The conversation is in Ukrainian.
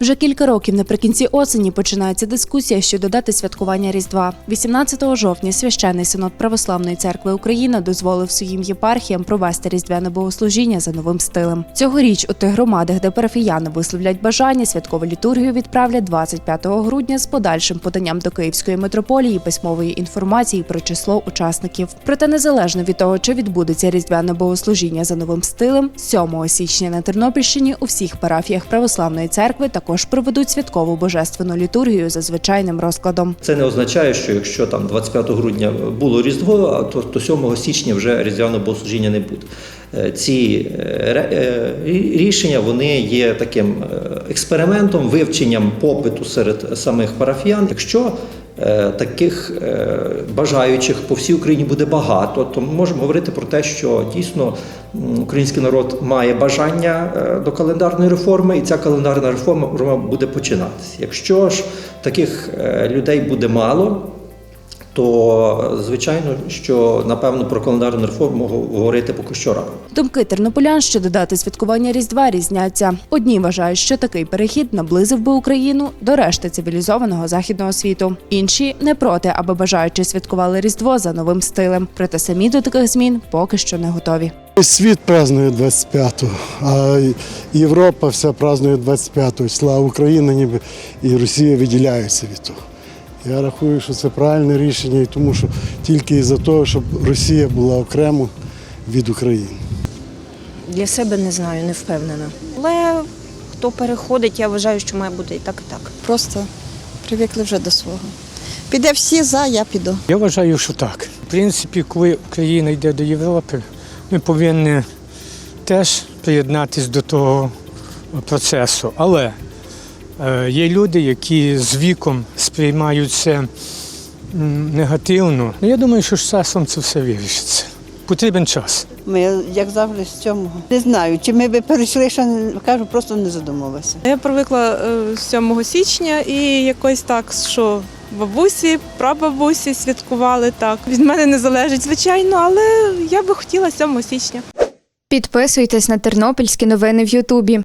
Вже кілька років наприкінці осені починається дискусія щодо дати святкування Різдва. 18 жовтня священний синод Православної церкви України дозволив своїм єпархіям провести різдвяне богослужіння за новим стилем. Цьогоріч у тих громадах, де парафіяни висловлять бажання, святкову літургію відправлять 25 грудня з подальшим поданням до Київської митрополії письмової інформації про число учасників. Проте незалежно від того, чи відбудеться різдвяне богослужіння за новим стилем, 7 січня на Тернопільщині у всіх парафіях православної церкви також проведуть святкову божественну літургію за звичайним розкладом. Це не означає, що якщо там 25 грудня було Різдво, то, то 7 січня вже різдвяного богослужіння не буде. Е, Ці е, е, рі- рішення вони є таким експериментом, вивченням попиту серед самих парафіян. Якщо таких е, бажаючих по всій Україні буде багато, то ми можемо говорити про те, що дійсно український народ має бажання е, до календарної реформи, і ця календарна реформа буде починатися. Якщо ж таких е, людей буде мало, то звичайно, що напевно про календарну реформу говорити поки що рано. Думки тернополян щодо дати святкування Різдва різняться. Одні вважають, що такий перехід наблизив би Україну до решти цивілізованого західного світу. Інші не проти, аби бажаючи святкували Різдво за новим стилем. Проте самі до таких змін поки що не готові. Світ празднує 25-го, а Європа вся празднує 25-го. Слава Україна, ніби і Росія виділяється від того. Я рахую, що це правильне рішення, і тому що тільки із-за того, щоб Росія була окремо від України. Для себе не знаю, не впевнена. Але хто переходить, я вважаю, що має бути і так, і так. Просто привикли вже до свого. Піде всі за, я піду. Я вважаю, що так. В принципі, коли Україна йде до Європи, ми повинні теж приєднатися до того процесу. Але є люди, які з віком сприймають це м, негативно. Ну, Я думаю, що з часом це все вирішиться. Потрібен час. Ми, як завжди, з цього не знаю, чи ми би перейшли, не- кажу, просто не задумувалися. Я привикла е, з 7 січня і якось так, що бабусі, прабабусі святкували так. Від мене не залежить, звичайно, але я би хотіла 7 січня. Підписуйтесь на тернопільські новини в Ютубі.